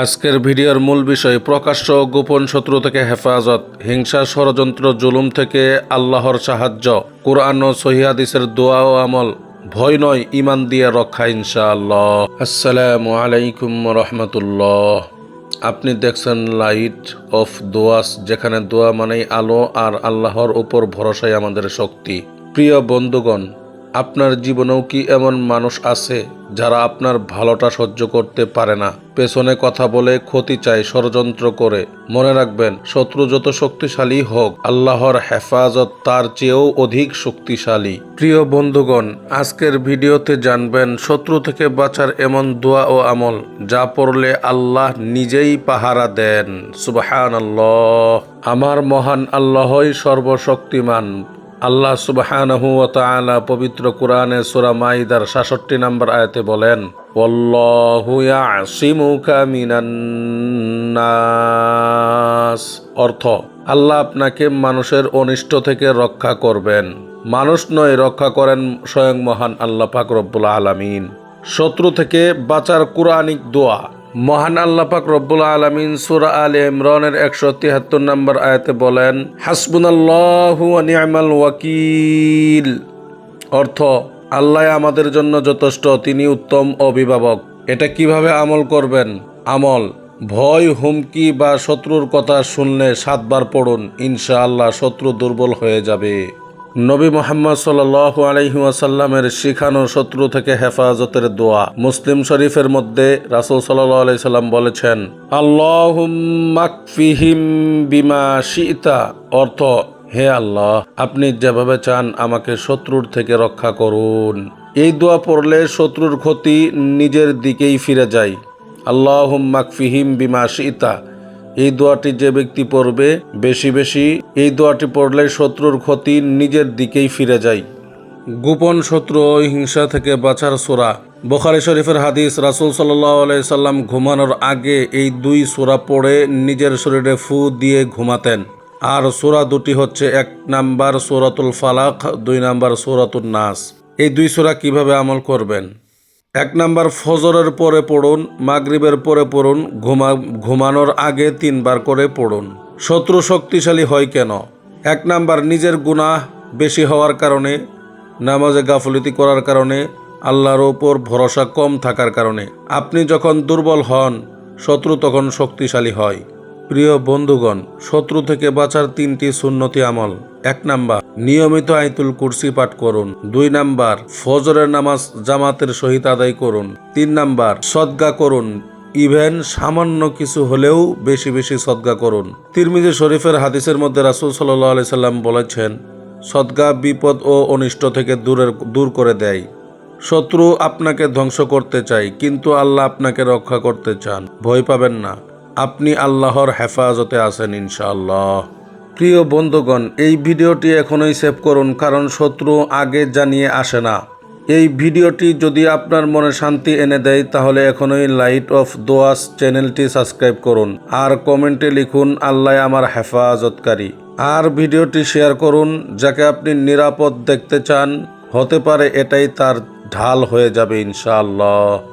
আজকের ভিডিওর মূল বিষয়, প্রকাশ্য গোপন শত্রু থেকে হেফাজত, হিংসা, ষড়যন্ত্র, জুলুম থেকে আল্লাহর সাহায্য। কোরআন ও সহিহাদিসের দোয়া ও আমল, ভয় নয় ইমান দিয়ে রক্ষা ইনশাআল্লাহ। আসসালামু আলাইকুম রহমতুল্লাহ। আপনি দেখছেন লাইট অফ দোয়াস, যেখানে দোয়া মানেই আলো আর আল্লাহর উপর ভরসাই আমাদের শক্তি। প্রিয় বন্ধুগণ আপনার জীবনেও কি এমন মানুষ আছে যারা আপনার ভালোটা সহ্য করতে পারে না? পেছনে কথা বলে ক্ষতি চায় ষড়যন্ত্র করে। মনে রাখবেন, শত্রু যত শক্তিশালী হোক, আল্লাহর হেফাজত তার চেয়েও অধিক শক্তিশালী। প্রিয় বন্ধুগণ, আজকের ভিডিওতে জানবেন, শত্রু থেকে বাঁচার এমন দোয়া ও আমল যা পড়লে আল্লাহ নিজেই পাহারা দেন। সুবাহান আল্লাহ আমার মহান আল্লাহই সর্বশক্তিমান। আল্লাহ ওয়া পবিত্র কোরআনে সূরা মাইদার 66 নম্বর আয়াতে বলেন অর্থ, আল্লাহ আপনাকে মানুষের অনিষ্ট থেকে রক্ষা করবেন। মানুষ নয়, রক্ষা করেন স্বয়ং মহান আল্লাহ পাক আলামিন। শত্রু থেকে বাঁচার কুরআনিক দোয়া। মহান আল্লাহ পাক রব্বুল আলমিন সুরা আল ইমরানের একশো তিয়াত্তর নম্বর আয়াতে বলেন, হাসবুনাল্লাহু ওয়াকিল। অর্থ, আল্লাহ আমাদের জন্য যথেষ্ট, তিনি উত্তম অভিভাবক। এটা কীভাবে আমল করবেন? আমল, ভয়, হুমকি বা শত্রুর কথা শুনলে সাতবার পড়ুন, ইনশাআল্লাহ শত্রু দুর্বল হয়ে যাবে। নবী মোহাম্মদ সাল আলহি ওয়াসাল্লামের শিখানো শত্রু থেকে হেফাজতের দোয়া। মুসলিম শরীফের মধ্যে রাসুল সাল্লাম বলেছেন আল্লাহ বিমা অর্থ, হে আল্লাহ, আপনি যেভাবে চান আমাকে শত্রুর থেকে রক্ষা করুন। এই দোয়া পড়লে শত্রুর ক্ষতি নিজের দিকেই ফিরে যায়। আল্লাহ মাকফিহিম বিমা শিতা। এই দোয়াটি যে ব্যক্তি পড়বে, বেশি বেশি এই দোয়াটি পড়লে শত্রুর ক্ষতি নিজের দিকেই ফিরে যায়। গোপন শত্রু ও হিংসা থেকে বাঁচার সোরা। বোখারি শরীফের হাদিস, রাসুল সাল্লাহ সাল্লাম ঘুমানোর আগে এই দুই সোরা পড়ে নিজের শরীরে ফু দিয়ে ঘুমাতেন। আর সোরা দুটি হচ্ছে এক নাম্বার সোরাতুল ফালাক, দুই নাম্বার সোরাতুল নাস। এই দুই সোরা কীভাবে আমল করবেন? এক নাম্বার ফজরের পরে পড়ুন, মাগরিবের পরে পড়ুন, ঘুমা, ঘুমানোর আগে তিনবার করে পড়ুন। শত্রু শক্তিশালী হয় কেন? এক নাম্বার, নিজের গুনাহ বেশি হওয়ার কারণে, নামাজে গাফলিতি করার কারণে, আল্লাহর ওপর ভরসা কম থাকার কারণে। আপনি যখন দুর্বল হন, শত্রু তখন শক্তিশালী হয়। প্রিয় বন্ধুগণ, শত্রু থেকে বাঁচার তিনটি সুন্নতি আমল। এক নাম্বার, নিয়মিত আইতুল কুরসি পাঠ করুন। দুই নাম্বার, ফজরের নামাজ জামাতের সহিত আদায় করুন। তিন নাম্বার, সদ্গা করুন। ইভেন সামান্য কিছু হলেও বেশি বেশি সদ্গা করুন। তিরমিজি শরীফের হাদিসের মধ্যে রাসুল সাল্লাহ আলি সাল্লাম বলেছেন, সদ্গা বিপদ ও অনিষ্ট থেকে দূরের, দূর করে দেয়। শত্রু আপনাকে ধ্বংস করতে চায়, কিন্তু আল্লাহ আপনাকে রক্ষা করতে চান। ভয় পাবেন না। আপনি আল্লাহর হেফাজতে আছেন ইনশাআল্লাহ। প্রিয় বন্ধুগণ, এই ভিডিওটি এখনই সেভ করুন, কারণ শত্রু আগে জানিয়ে আসে না। এই ভিডিওটি যদি আপনার মনে শান্তি এনে দেয়, তাহলে এখনই লাইট অফ দোয়াস চ্যানেলটি সাবস্ক্রাইব করুন, আর কমেন্টে লিখুন, আল্লাহ আমার হেফাজতকারী। আর ভিডিওটি শেয়ার করুন, যাকে আপনি নিরাপদ দেখতে চান, হতে পারে এটাই তার ঢাল হয়ে যাবে, ইনশাআল্লাহ।